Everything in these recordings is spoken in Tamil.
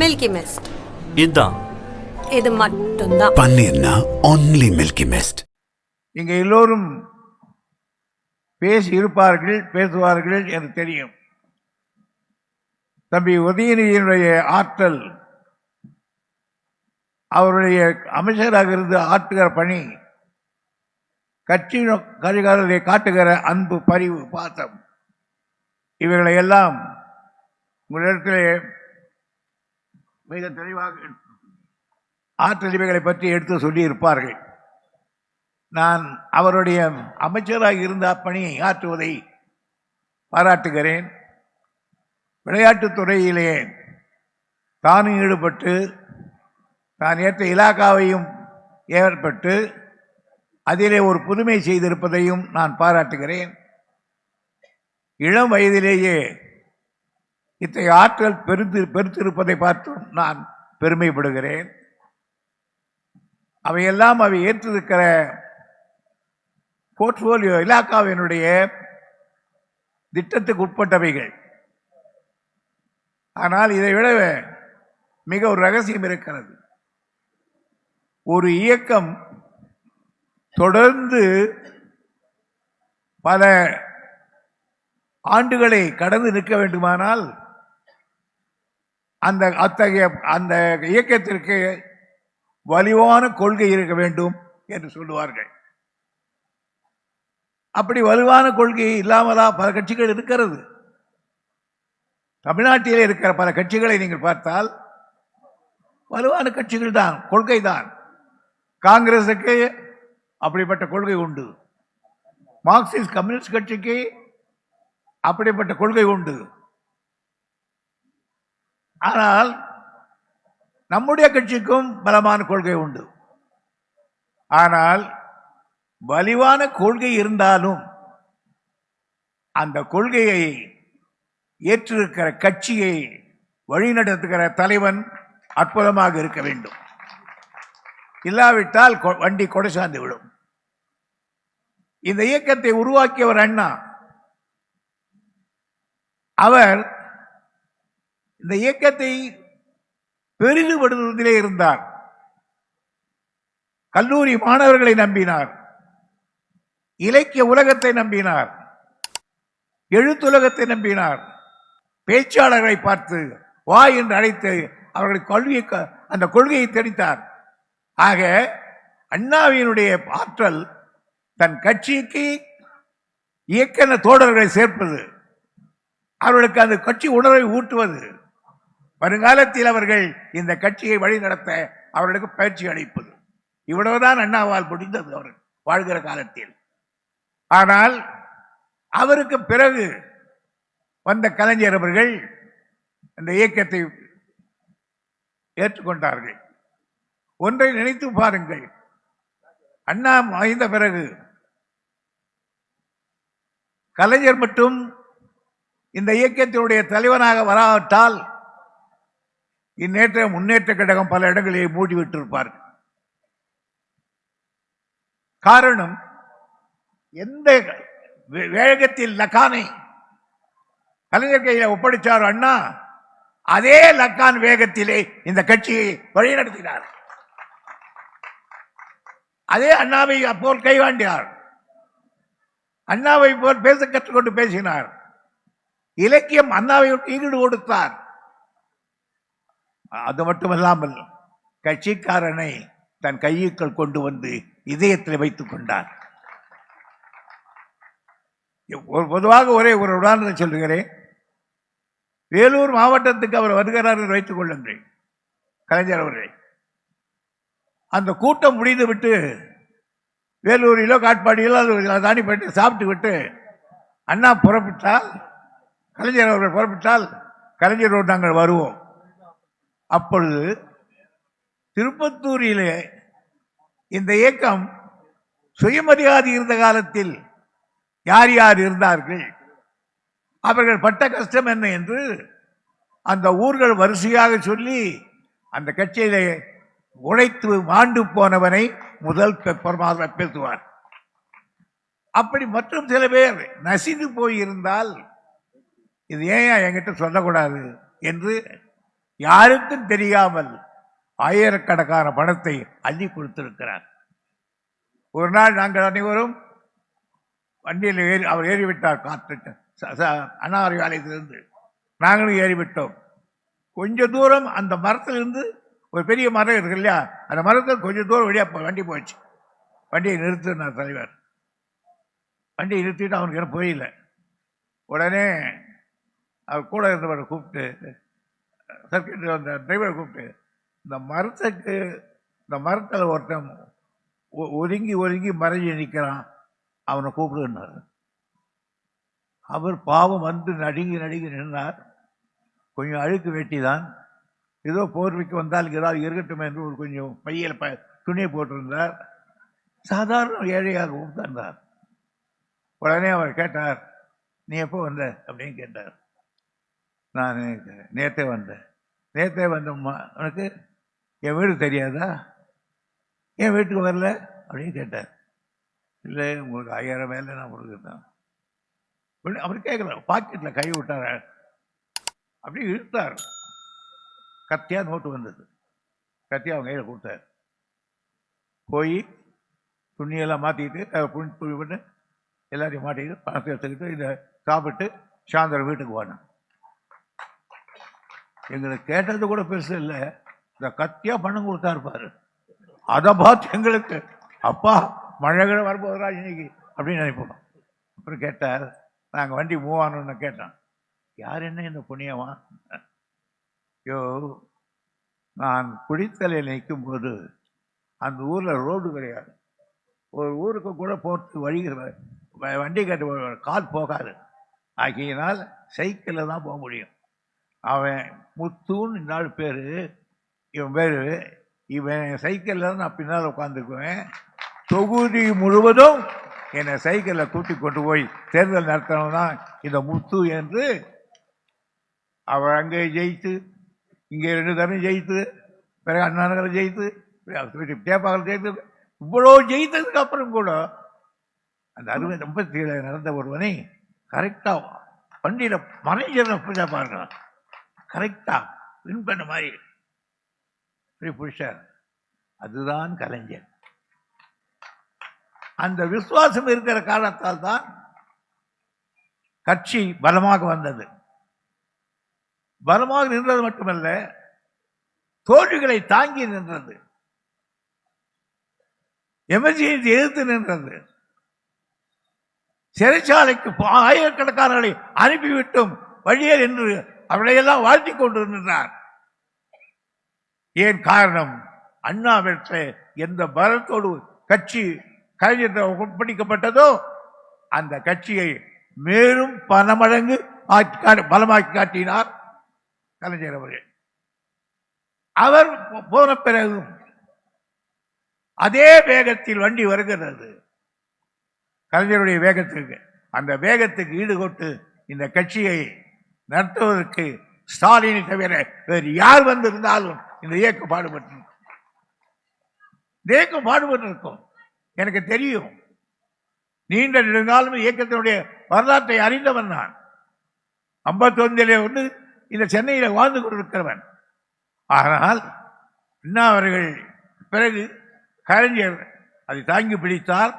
மில்கி மிஸ்ட் இதுதான் இது மட்டும்தான். பன்னீர்னா ஒன்லி மில்கி மிஸ்ட் இங்கே எல்லோரும் பேசி இருப்பார்கள் பேசுவார்கள் என்று தெரியும். தம்பி உதயநிதியினுடைய ஆற்றல் அவருடைய அமைச்சராக இருந்து ஆற்றுகிற பணி கட்சி கரிகாரரை காட்டுகிற அன்பு பரிவு பாசம் இவைகளை எல்லாம் உங்களிடத்திலே மிக தெளிவாக ஆற்றலிமைகளை பற்றி எடுத்து சொல்லியிருப்பார்கள். நான் அவருடைய அமைச்சராக இருந்த அப்பணியை ஆற்றுவதை பாராட்டுகிறேன். விளையாட்டுத் துறையிலே தானும் ஈடுபட்டு தான் ஏற்ற இலாக்காவையும் ஏற்பட்டு அதிலே ஒரு புதுமை செய்திருப்பதையும் நான் பாராட்டுகிறேன். இளம் வயதிலேயே இத்தகைய ஆற்றல் பெருத்து பெருத்திருப்பதை பார்த்தும் நான் பெருமைப்படுகிறேன். அவையெல்லாம் அவை ஏற்றிருக்கிற போர்ட்ஃபோலியோ இலாக்காவினுடைய திட்டத்துக்கு உட்பட்டவைகள். ஆனால் இதை விட மிக ஒரு ரகசியம் இருக்கிறது. ஒரு இயக்கம் தொடர்ந்து பல ஆண்டுகளை கடந்து நிற்க வேண்டுமானால் அந்த அத்தகைய அந்த இயக்கத்திற்கு வலிவான கொள்கை இருக்க வேண்டும் என்று சொல்லுவார்கள். அப்படி வலுவான கொள்கை இல்லாமலா பல கட்சிகள் இருக்கிறது. தமிழ்நாட்டில் இருக்கிற பல கட்சிகளை நீங்கள் பார்த்தால் வலுவான கட்சிகள் தான் கொள்கை தான். காங்கிரசுக்கு அப்படிப்பட்ட கொள்கை உண்டு. மார்க்சிஸ்ட் கம்யூனிஸ்ட் கட்சிக்கு அப்படிப்பட்ட கொள்கை உண்டு. ஆனால் நம்முடைய கட்சிக்கும் பலமான கொள்கை உண்டு. ஆனால் வலிவான கொள்கை இருந்தாலும் அந்த கொள்கையை ஏற்றிருக்கிற கட்சியை வழிநடத்துகிற தலைவன் அற்புதமாக இருக்க வேண்டும். இல்லாவிட்டால் கொ- வண்டி கொடை சார்ந்து விடும். இந்த இயக்கத்தை உருவாக்கியவர் அண்ணா. அவர் இந்த இயக்கத்தை பெரிதுபடுத்துவதிலே இருந்தார். கல்லூரி மாணவர்களை நம்பினார். இலக்கிய உலகத்தை நம்பினார். எழுத்துலகத்தை நம்பினார். பேச்சாளர்களை பார்த்து வா என்று அழைத்து அவர்களை கொள்கையை க- அந்த கொள்கையை தெரித்தார். ஆக அண்ணாவினுடைய ஆற்றல் தன் கட்சிக்கு இயக்கன தோழர்களை சேர்ப்பது அவர்களுக்கு அந்த கட்சி உணர்வை ஊட்டுவது வருங்காலத்தில் அவர்கள் இந்த கட்சியை வழிநடத்த அவர்களுக்கு பயிற்சி அளிப்பது. இவ்வளவுதான் அண்ணாவால் முடிந்தது அவர் வாழ்கிற காலத்தில். ஆனால் அவருக்கு பிறகு வந்த கலைஞர் அவர்கள் இந்த இயக்கத்தை ஏற்றுக்கொண்டார்கள். ஒன்றை நினைத்து பாருங்கள். அண்ணா மறைந்த பிறகு கலைஞர் மட்டும் இந்த இயக்கத்தினுடைய தலைவனாக வராவிட்டால் இந்நேற்ற முன்னேற்ற கழகம் பல இடங்களிலே மூடிவிட்டிருப்பார்கள் காரணம் எந்த வே- வேகத்தில் லக்கானை கலைஞர் கையில் ஒப்படைச்சார் அண்ணா அதே லக்கான் வேகத்திலே இந்த கட்சியை வழிநடத்தினார். அதே அண்ணாவை அப்போல் கைவாண்டினார் அண்ணாவை போல் பேச கற்றுக்கொண்டு பேசினார். இலக்கியம் அண்ணாவை ஈடு கொடுத்தார் அது மட்டுமல்லாமல் கட்சிக்காரனை தன் கையுக்குள் கொண்டு வந்து இதயத்தில் வைத்துக் கொண்டார். ஒரு பொதுவாக ஒரே ஒரு உதாரணத்தை சொல்லுகிறேன். வேலூர் மாவட்டத்துக்கு அவர் வருகிறார் என்று வைத்துக் கொள்ளுங்கள். கலைஞர் அவர்கள். அந்த கூட்டம் முடிந்து விட்டு வேலூரிலோ காட்பாடியிலோ அது தாண்டி போயிட்டு சாப்பிட்டு விட்டு அண்ணா புறப்பட்டால் கலைஞர் அவர்கள் புறப்பட்டால் கலைஞரோடு நாங்கள் வருவோம். அப்பொழுது திருப்பத்தூரிலே இந்த இயக்கம் சுயமரியாதை இருந்த காலத்தில் யார் யார் இருந்தார்கள்? அவர்கள் பட்ட கஷ்டம் என்ன என்று அந்த ஊர்கள் வரிசையாக சொல்லி அந்த கட்சியிலே உழைத்து மாண்டு போனவனை முதல் பெப்பரமாக பேசுவார். அப்படி மற்றும் சில பேர் நசிந்து போயிருந்தால் இது ஏன் என்கிட்ட சொல்லக்கூடாது என்று யாருக்கும் தெரியாமல் ஆயிரக்கணக்கான பணத்தை அள்ளி கொடுத்திருக்கிறார். ஒரு நாள் நாங்கள் அனைவரும் வண்டியில் ஏறி அவர் ஏறிவிட்டார் காத்து ச- ஆலயத்திலிருந்து. நாங்களும் ஏறிவிட்டோம். கொஞ்ச தூரம் அந்த மரத்திலிருந்து ஒரு பெரிய மரம் இருக்கு இல்லையா? அந்த மரத்தில் கொஞ்சம் தூரம் வழியாக போ- வண்டி போச்சு. வண்டியை நிறுத்தினார் தலைவர். வண்டியை நிறுத்திட்டு அவனுக்கு என்ன புரியல. உடனே அவர் கூட இருந்தவரை கூப்பிட்டு சர்க்கிட் அந்த டிரைவரை கூப்பிட்டு இந்த மரத்துக்கு இந்த மரத்தில் ஒருத்தன் ஒ- ஒதுங்கி ஒதுங்கி மறைஞ்சு நிற்கிறான் அவனை கூப்பிடுன்னாரு. அவர் பாவம் வந்து நடுங்கி நடுங்கி நின்றார். கொஞ்சம் அழுக்கு வெட்டி தான் ஏதோ போர்வைக்கு வந்தால் ஏதாவது இருக்கட்டும் என்று ஒரு கொஞ்சம் பையில் ப துணியை போட்டிருந்தார். சாதாரண ஏழையாக உட்கார்ந்தார். உடனே அவர் கேட்டார் நீ எப்போ வந்த? அப்படின்னு கேட்டார். நான் நேற்றே வந்தேன். நேற்றே வந்தம்மா உனக்கு என் வீடு தெரியாதா? என் வீட்டுக்கு வரல? அப்படின்னு கேட்டார். இல்லை உங்களுக்கு ஐயாயிரம் வேலை நான் கொடுக்குறேன். உடனே அவர் கேட்கல பாக்கெட்டில் கை விட்டார்? அப்படியே இழுத்தார். கத்தியாக நோட்டு வந்தது. கத்தியாக அவங்க கையில் கொடுத்தார். போய் துணியெல்லாம் மாற்றிக்கிட்டு அஹ், புண் துணி பண்ணி எல்லாத்தையும் மாட்டிக்கிட்டு பணத்தை எடுத்துக்கிட்டு இதை சாப்பிட்டு சாயந்தரம் வீட்டுக்கு போனேன். எங்களை கேட்டது கூட பெருசு இல்லை. இந்த கத்தியாக பணம் கொடுத்தாரு அதை பார்த்து எங்களுக்கு அப்பா மழை கிழ வரப்போகிறா இன்னைக்கு அப்படின்னு நினைப்போம். அப்புறம் கேட்டார் நாங்கள் வண்டி மூவ் ஆனோன்னு கேட்டோம். யார் என்ன இந்த புண்ணியமா? யோ நான் குடித்தலையில் நிற்கும் போது அந்த ஊரில் ரோடு கிடையாது. ஒரு ஊருக்கு கூட போட்டு வழி வ- வண்டி கட்டு கால் போகாது. ஆகியனால் சைக்கிளில் தான் போக முடியும். அவன் முத்துன்னு நாலு பேர். இவன் பேர் இவன் சைக்கிளில் தான் நான் பின்னால் உட்காந்துக்குவேன் தொகுதி முழுவதும் என்னை சைக்கிளில் கூட்டி கொண்டு போய் தேர்தல் நடத்தணும் தான் இந்த முத்து என்று அவள் அங்கே ஜெயித்து இங்கே ரெண்டு தரம் ஜெயித்து பிறகு அண்ணா ஜெயித்து தேப்பாவில் ஜெயித்து இவ்வளோ ஜெயித்ததுக்கு அப்புறம் கூட அந்த அறுபது ஐம்பத்தி ஏழு நடந்த ஒருவனை கரெக்டாக வண்டியில் மனைஞ்சரை பூஜா பார்க்கலாம் கரெக்டாக வின் பண்ண மாதிரி. இப்படி புருஷர் அதுதான் கலைஞர். அந்த விசுவாசம் இருக்கிற காரணத்தால் தான் கட்சி பலமாக வந்தது. பலமாக நின்றது மட்டுமல்ல தோல்விகளை தாங்கி நின்றது. எமர்ஜென்சி எதிர்த்து நின்றது. சிறைச்சாலைக்கு பா- ஆயிரக்கணக்கானவர்களை அனுப்பிவிட்டும் வழியே என்று அவளையெல்லாம் வாழ்த்தி கொண்டு ஏன் காரணம்? அண்ணா எந்த பலத்தோடு கட்சி கலைஞர் ஒப்படைக்கப்பட்டதோ அந்த கட்சியை மேலும் பல மடங்கு ஆக்கி கா- பலமாக்கி காட்டினார் கலைஞர் அவர்கள். அவர் போன பிறகும் அதே வேகத்தில் வண்டி வருகிறது. கலைஞருடைய வேகத்திற்கு அந்த வேகத்துக்கு ஈடுகொட்டு இந்த கட்சியை நடத்துவதற்கு ஸ்டாலினை தவிர வேறு யார் வந்திருந்தாலும் இந்த இயக்கம் பாடுபட்டு இந்த இயக்கம் பாடுபட்டு இருக்கும். எனக்கு தெரியும். நீண்ட நெடுங்காலம் இயக்கத்தினுடைய வரலாற்றை அறிந்தவன் நான். ஐம்பத்தொன்னிலே வந்து இந்த சென்னையில் வாழ்ந்து கொண்டிருக்கிறவன். ஆனால் அண்ணா அவர்கள் பிறகு கலைஞர் அதை தாங்கி பிடித்தார்.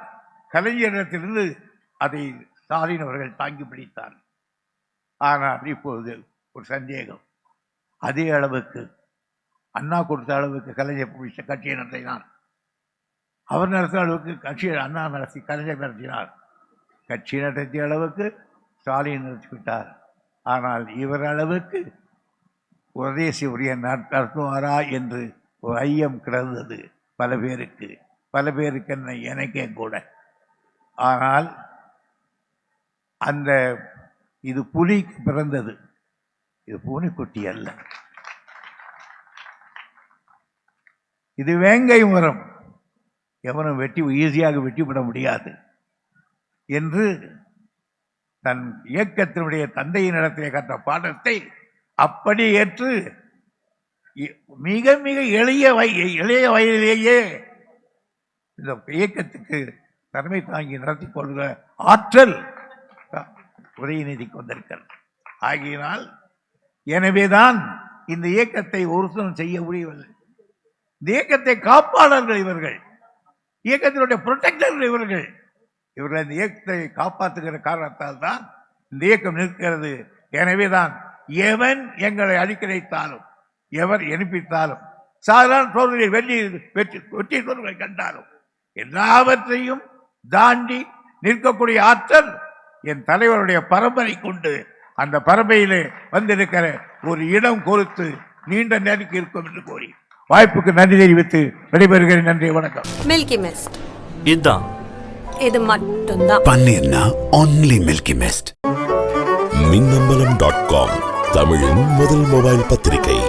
கலைஞரிடத்திலிருந்து அதை ஸ்டாலின் அவர்கள் தாங்கி பிடித்தார். ஆனால் இப்பொழுது ஒரு சந்தேகம். அதே அளவுக்கு அண்ணா கொடுத்த அளவுக்கு கலைஞர் பிடிச்ச கட்சியை நடத்தினார். அவர் நடத்த அளவுக்கு கட்சியை அண்ணா நடத்தி கலைஞர் நடத்தினார். கட்சி நடத்திய அளவுக்கு ஸ்டாலின் நடத்திவிட்டார் ஆனால் இவர் அளவுக்கு உதயசி உரிய நடத்துவாரா என்று ஒரு ஐயம் கிடந்தது பல பேருக்கு. பல பேருக்கு என்ன எனக்கே கூட. ஆனால் அந்த இது புலி பிறந்தது. இது பூனைக்குட்டி அல்ல. இது வேங்கை மரம். எவனும் வெட்டி ஈஸியாக வெட்டிவிட முடியாது என்று தன் இயக்கத்தினுடைய தந்தையின் இடத்திலே கற்ற பாடத்தை அப்படி ஏற்று மிக மிக எளிய வய இளைய வயதிலேயே இந்த இயக்கத்துக்கு தலைமை தாங்கி நடத்தி கொள்கிற ஆற்றல் பிரதிநிதிக்கு வந்திருக்கிறது. ஆகியனால் எனவேதான் இந்த இயக்கத்தை ஒருத்தரும் செய்ய முடியவில்லை. இந்த இயக்கத்தை காப்பாளர்கள் இவர்கள் இயக்கத்தினுடைய புரொட்டக்டர்கள் இவர்கள். இவர்கள் இந்த இயக்கத்தை காப்பாற்றுகிற காரணத்தால் தான் இந்த இயக்கம் நிற்கிறது. எனவேதான் எவன் எங்களை அழிக்கணைத்தாலும் எவர் எழுப்பித்தாலும் சாதாரண சோதனை வெள்ளி வெற்றி வெற்றி சோதனை கண்டாலும் எல்லாவற்றையும் தாண்டி நிற்கக்கூடிய ஆற்றல் என் தலைவருடைய பரம்பரை கொண்டு அந்த பரம்பரையிலே வந்திருக்கிற ஒரு இடம் கொடுத்து நீண்ட நேருக்கு இருக்கும் என்று கூறி வாய்ப்புக்கு நன்றி தெரிவித்து விடைபெறுகிறேன். நன்றி வணக்கம். மில்கி மிஸ்ட் இதுதான் இது மட்டும்தான். பன்னீர்னா only Milky Mist Minnambalam dot com தமிழின் முதல் மொபைல் பத்திரிகை.